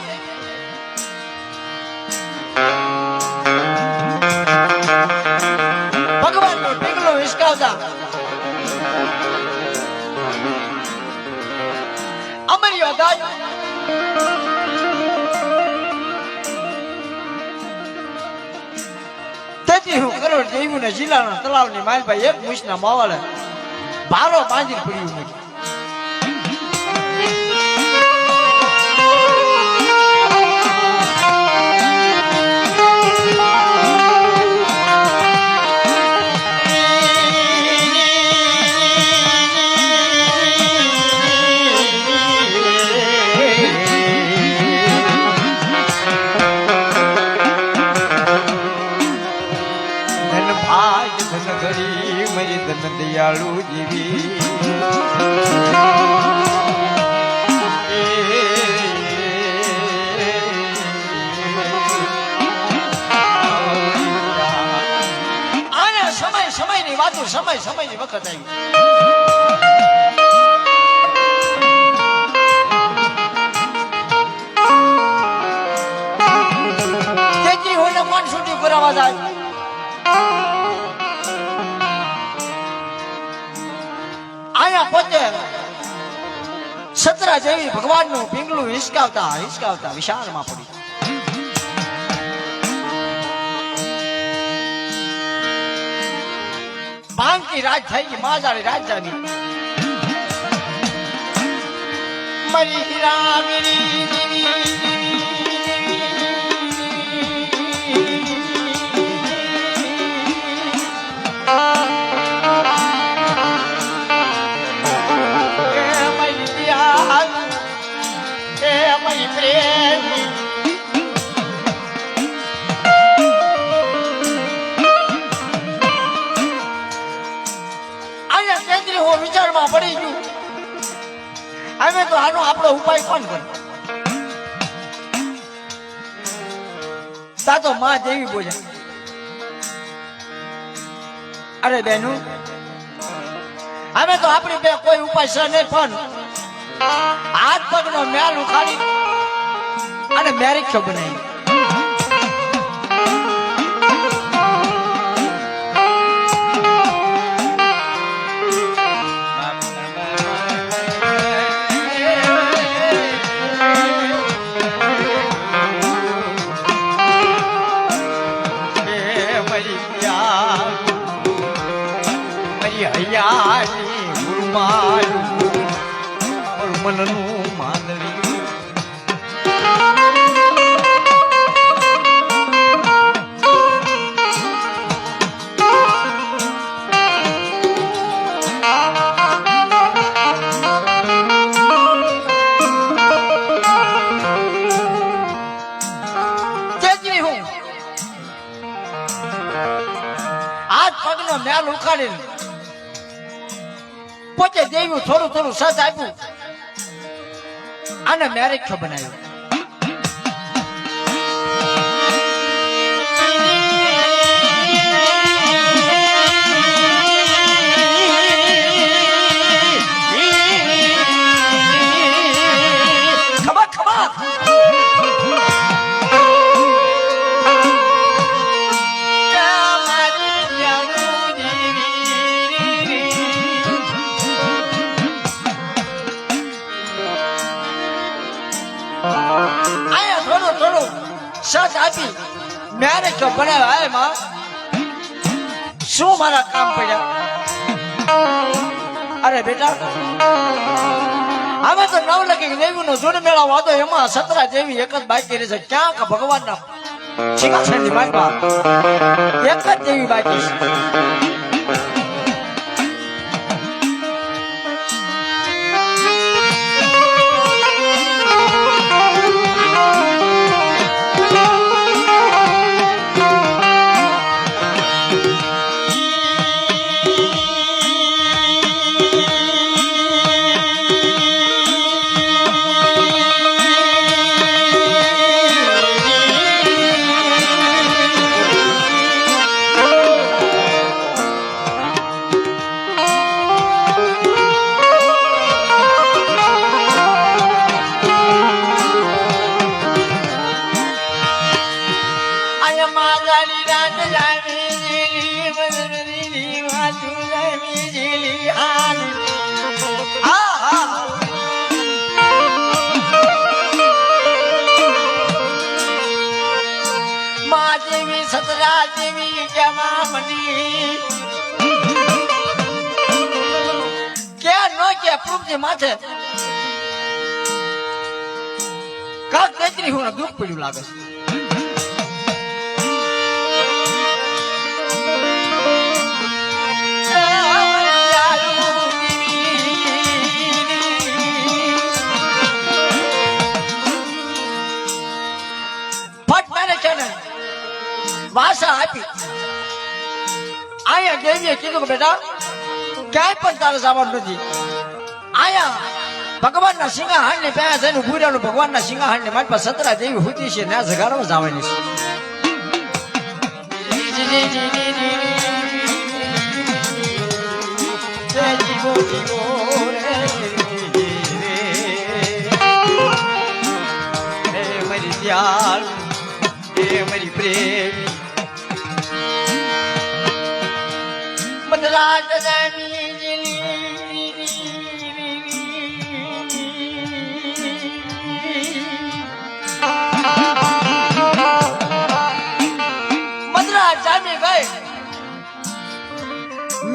દેવી ભગવાનનો પીગલો હિસકાવતા અમર્યો દાય તેથી હું કરોડ દેવું ને જિલ્લાના તલાવની માલભાઈ એક મુસના માવાલે ભારો બાંધી પડ્યું નથી. સમય સમયની વાતો સમય સમયની વખત આવી સતરા જેવી ભગવાનનું પિંગલું હિસકાવતા હિસકાવતા વિશાળમાં પડી. પાંકી રાજ થઈ ગઈ માજાળી રાજધાની મરી હીરાગીરી આનો આપણો ઉપાય કોણ કરે? તા તો માં જેવી બોલે. અરે બેનુ, અમે તો આપણી બે કોઈ ઉપાય છે નહીં, પણ હાથ પગનો મેલ ઉખાડી અને મેરીખ્યો બનાવી. મનનું માંદડી મેલ ઉખાડીને પોતે દેવ્યું થોડું થોડું સસ આપ્યું. અને મેરેજ બનાવ્યું મેરેજ તો માં શું મારા કામ પડ્યા? અરે બેટા હવે તો નવ લખી દેવી નો જૂન મેળા વાતો એમાં સતરા જેવી એક જ બાકી રહે છે. ક્યાં કે ભગવાનના સિંહાસનની એક જ દેવી બાકી મા દેવી સતરા જમામની. કે નો કે પ્રભુજી માથે. કાક દેત્રી હું દુઃખ પડ્યું લાગે છે. વાસા આપી. અહીંયા દેવીએ કીધું કે બેટા, ક્યાંય પણ તારે જવાનું નથી. અહીંયા ભગવાનના સિંહાહાર ને ત્યાં જઈને ઉભું રહેવાનું, ભગવાનના સિંહાહાર ને મારી પાસે સતરા દેવી હોતી છે, ત્યાં જગાડવા જવાની છે. મારી દયાળ હે મારી પ્રેમી.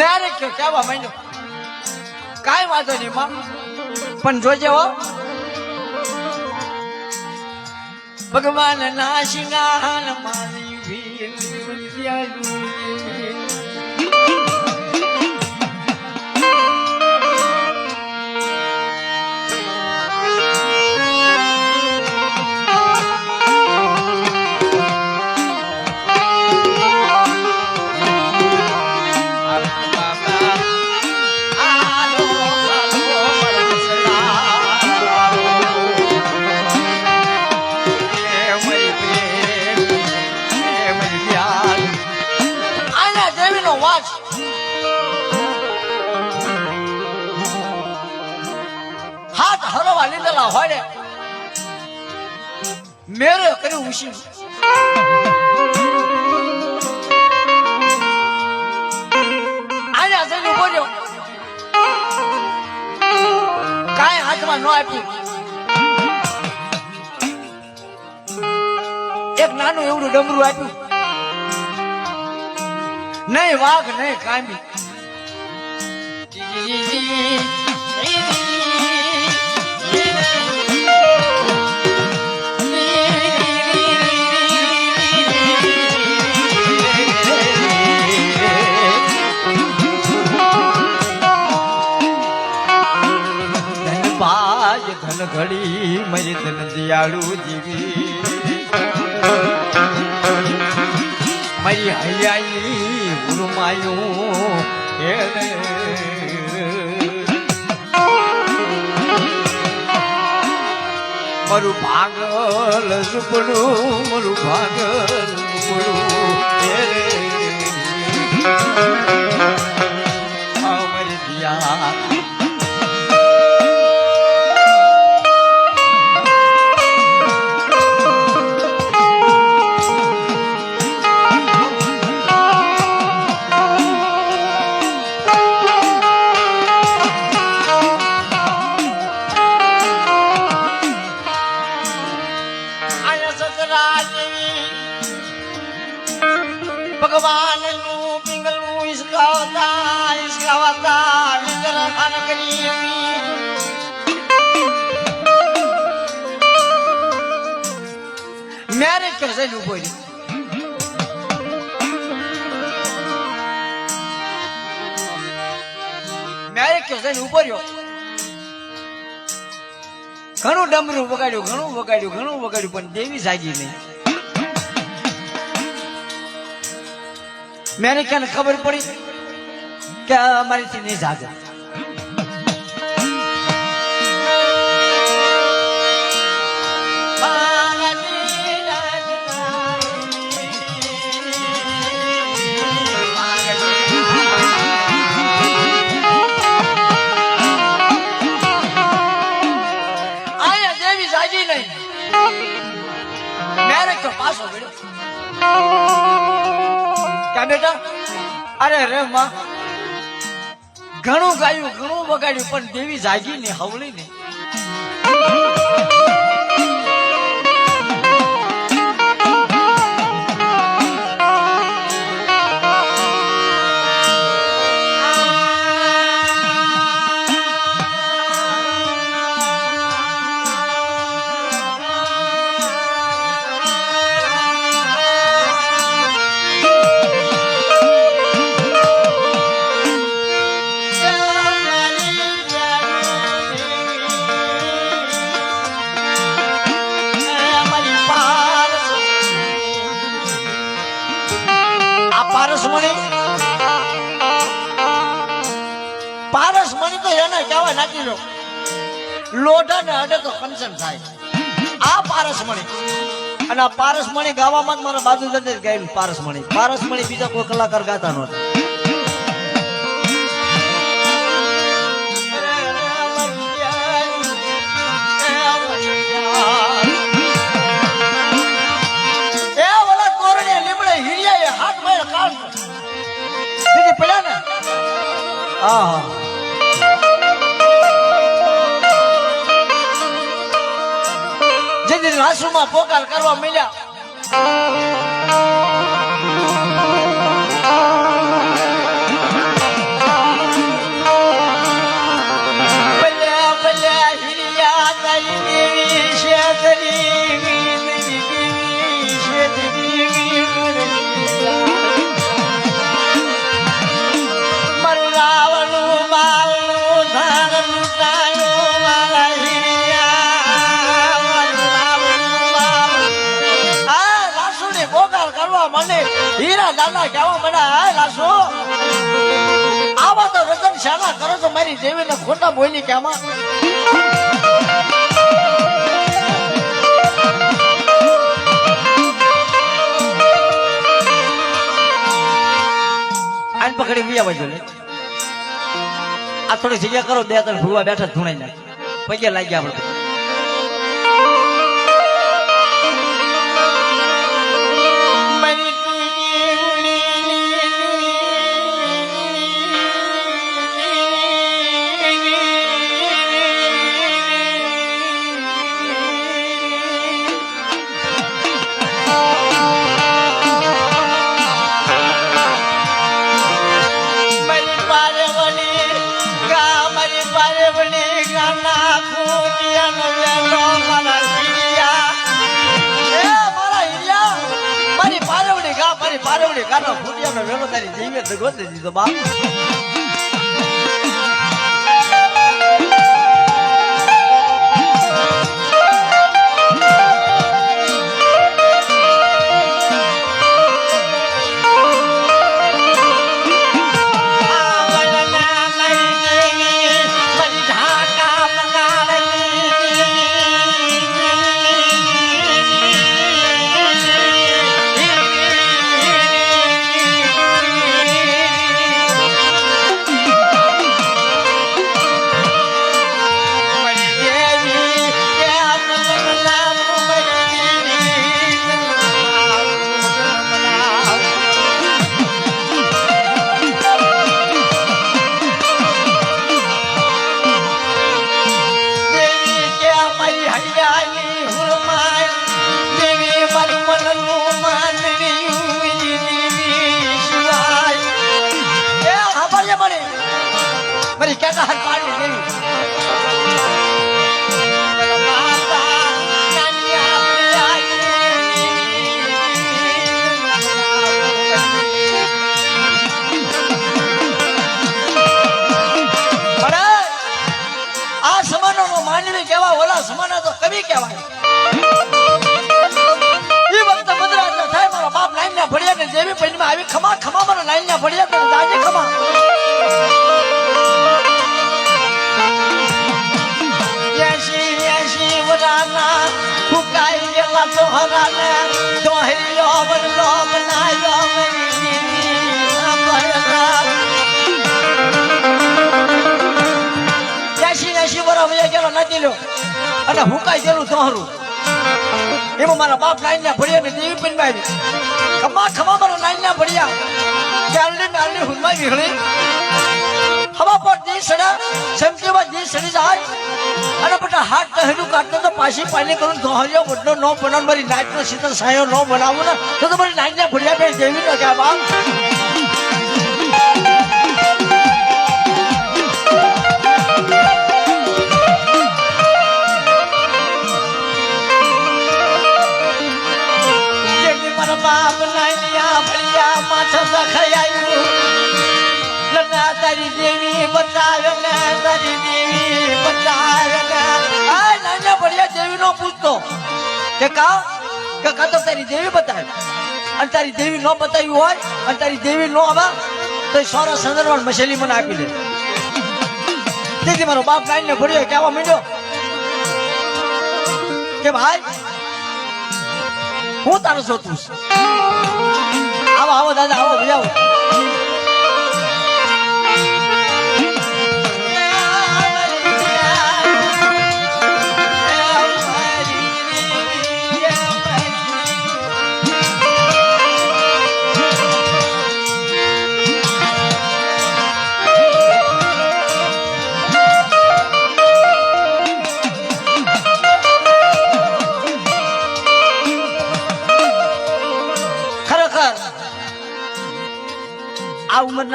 મેરે કયો કહેવા માંડ્યો કાંઈ વાંધો નહીં, માં. પણ જોજે હો. ભગવાન ના શિંગાર મારી ઉશી આયા જઈને બોલ્યો કાંઈ હાથમાં ન આપ્યું. એક નાનું એવડું ડમરું આપ્યું. નહીં વાઘ, નહીં કાંબી ધનબાજ ઘડી મરી તન દિયાળુ જીવી. મારી હૈયાઈ ઉરમાયું મારું ભાગલ સુપડું મારું ભાગલ સુપડું મારી દિયા મેરેજ કરશે જ ઊભો રહ્યો. મેરેજ કરશે ને ઊભો ઘણું ડમરું વગાડ્યું ઘણું વગાડ્યું ઘણું વગાડ્યું પણ દેવી જાગી નહીં મેને ક્યાં ખબર પડી કે અમારીથી નહીં જાગે અરે રે ઘણું ગાયું ઘણું બગાડ્યું પણ દેવી જાગી ને હવળી ને પારસમણી ગાવામાં જ મારા બાજુ જ ગાયું પારસમણી પારસમણી બીજા કોઈ કલાકાર ગાતા નહોતા. એ ઓલા રાસુમાં પોકાર કરવા મળ્યા હીરા દાદા કહેવા મળ્યા હા આવા તો રતન શાના કરો છો, મારી દેવીને ખોટા બોલી કે આન પકડી બીજા બાજુ લે આ થોડી જગ્યા કરો, બે ત્રણ ભૂવા બેઠા ધૂણાઈ નાખે. પગે લાગ્યા આપણે. પારેવણી ગાનો ખૂટિયાનો વેલો તારી જીવે તો ગોતી દીધો બાપ દેવી ઓલા તો કવિ કહેવાય. પૈનમાં આવી, ખમા ખમા, મારા લાઈન ના ભણ્યા ને જાજે ખમા. એસી એસી વરાના લ્યો અને હુકાઈ ગયેલું દોહરું એમાં મારા બાપ નાઈન ના ભણ્યા ને દેવી પૈનમાં આવી ખમા ખમા મારા નાઈન ના ભણ્યા ચાલની નાલની હુંમાં વિહળી. હવા પર દી સડા સમકેવા દી સડી જાય. અને બટા હાથ ટહેડું કાઢતો તો પાછી પાણી કરું દોહરિયો બદલો નો બનાવ, મારી નાઈટનો શીતળ સાયો નો બનાવું ને. તો તમારી નાઈટ ના બે દેવી નો બાપ. ને પૂછતો કે કા કે કા તો તારી દેવી બતાવે? અને દેવી નો બતાવી હોય, અને દેવી નો આવા, તો સોરા સંદર્ભ મછલી મને આપી તેથી મારો બાપ લાઈને ભર્યો કહેવા માંડ્યો કે ભાઈ, હું તારો શોધું છું. આવો આવો દાદા આવો ભજાવો ખરેખર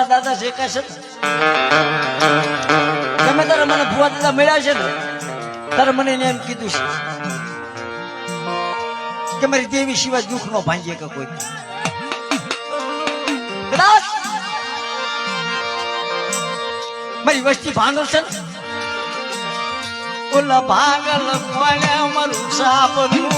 આ દાદા શેખા છે તમે તારે મને ભુવા દાદા મળ્યા છે ને તારે મને એમ કીધું છે કે મારી દેવી સિવાય દુઃખ નો ભાંગીએ કે કોઈ. મારી વસ્તી ભાંગલ છે ને, ઓલા ભાગલ પડે મારું સાપરું,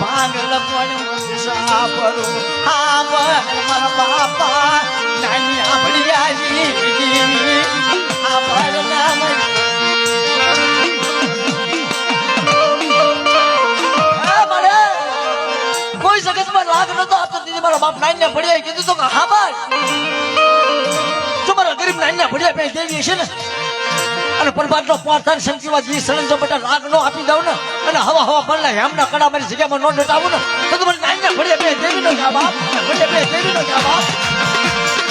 ભાગલ પડે સાપરું, હા મારા બાપા, નાની હા, બાપ નાઈને ભણ્યા કીધું તો હા ભાઈ જો મારા ગરીબ નાઈને ભણ્યા બે દેવી છે ને અને પરબાદનો પાર્થન સંકીવા જી સળંગ જો બેટા લાગ નો આપી દઉં ને અને હવા હવા પડલા હેમના કડા મારી જગ્યામાં નો ડટાવું ને તો તમારે નાઈને ભણ્યા બે દેવી નો જા બાપ ભણ્યા બે દેવી નો જા બાપ.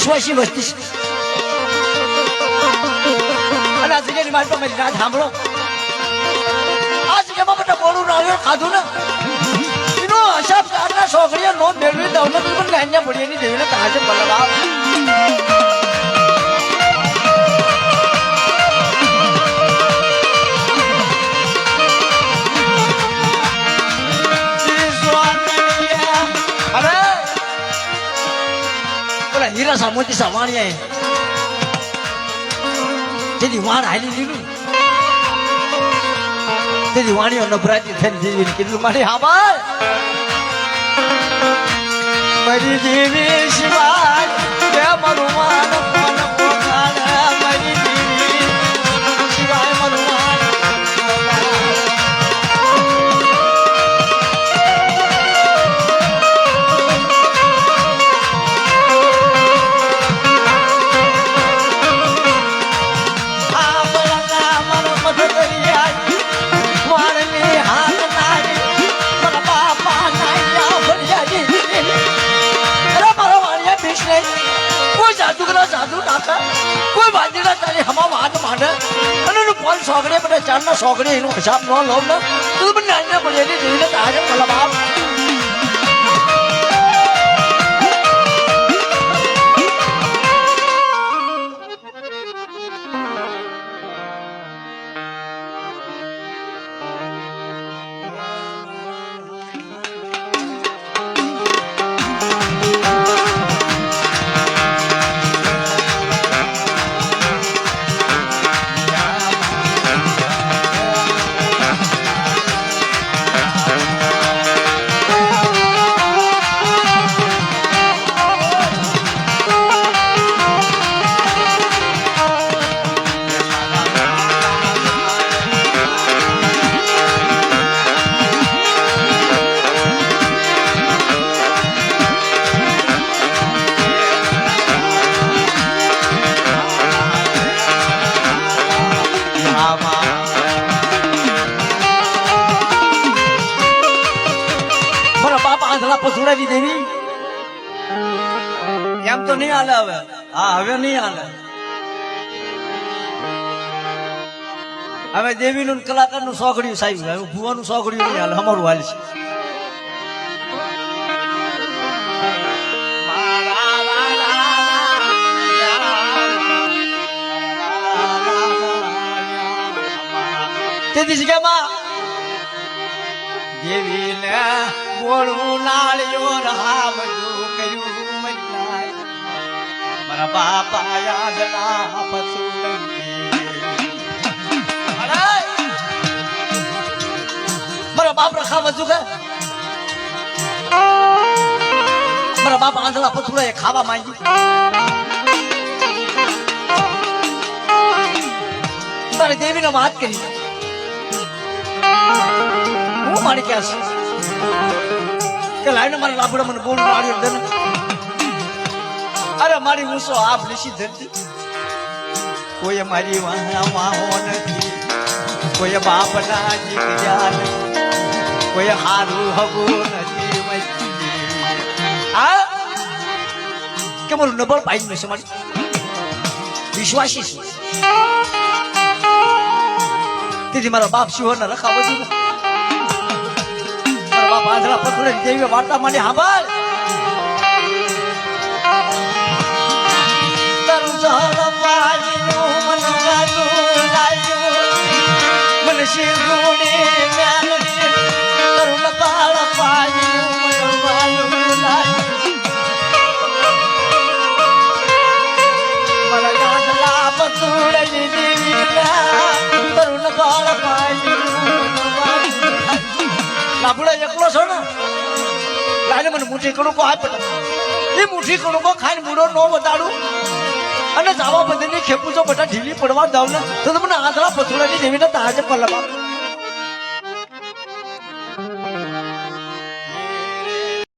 વિશ્વાસી વસ્તી છે. અને આ જગ્યાની મારી પાસે રાત સાંભળો. આ જગ્યામાં બધા મોડું નાળિયેર ખાધું ને? એનો હિસાબ આટલા છોકરીઓ નો મેળવી દઉં ને તું પણ ગાંજા પડી એની દેવીને તાજે બલવા પેલા હીરા સામોતી સવાણિયા જેની વાણ હાલી લીધું. તેની વાણીઓ નભરાતી થઈને જીવીને કીધું મારી હાબાર મારી દેવી શિવાય મારું માન સોગડે બધા ચારના સોગડે, એનો હિસાબ ન લો ને. તું મને નાના પડેલી જોઈને તારે પેલા બાપ. બાપ આંધળા પસુડાવી દેવી? એમ તો નહીં હાલે હવે. હા, હવે નહીં હાલે. હવે દેવીનું કલાકારનું સોગડ્યું સાહેબ, હવે ભુવાનું સોગડ્યું નહીં હાલે, અમારું હાલ છે. તેથી જગ્યામાં દેવીને બોળું નાળિયો રામજુ કર્યું મનાય મારા બાપા યાદ ના! મારા બાપ રખા વધુ કે? મારા બાપ આંધળા પથુડા એ ખાવા માંગી તારે દેવીનો વાત કરી મારી ક્યાં છે. કે લાઈને મારા લાભડા મને બોલ નાળિયેર ધન અરે મારી ઊંસો આપ લીસી ધરતી કોઈ મારી વાહના વાહો નથી. કોઈ બાપ ના જીત્યા નથી કોઈ હારું હગું નથી. આ કે મારું નબળ પાઈ નહીં મારી? વિશ્વાસી છું. તેથી મારા બાપ શિહોરના રખા બધું મારા પાંદડા પકડે દેવી વાર્તા મન લાગ્યું. મન શિરગુડી લાભુડા એકલો છો ને? લાઈને મને મુઠી કણુકો આપ એ મુઠી કણુકો ખાઈને મૂડો નો બતાડું અને જાવા બધાની ખેપું છો બધા ઢીલી પડવા જાવ ને. તો તમને આંધળા પથુડાની દેવીને તાજે પલ્લા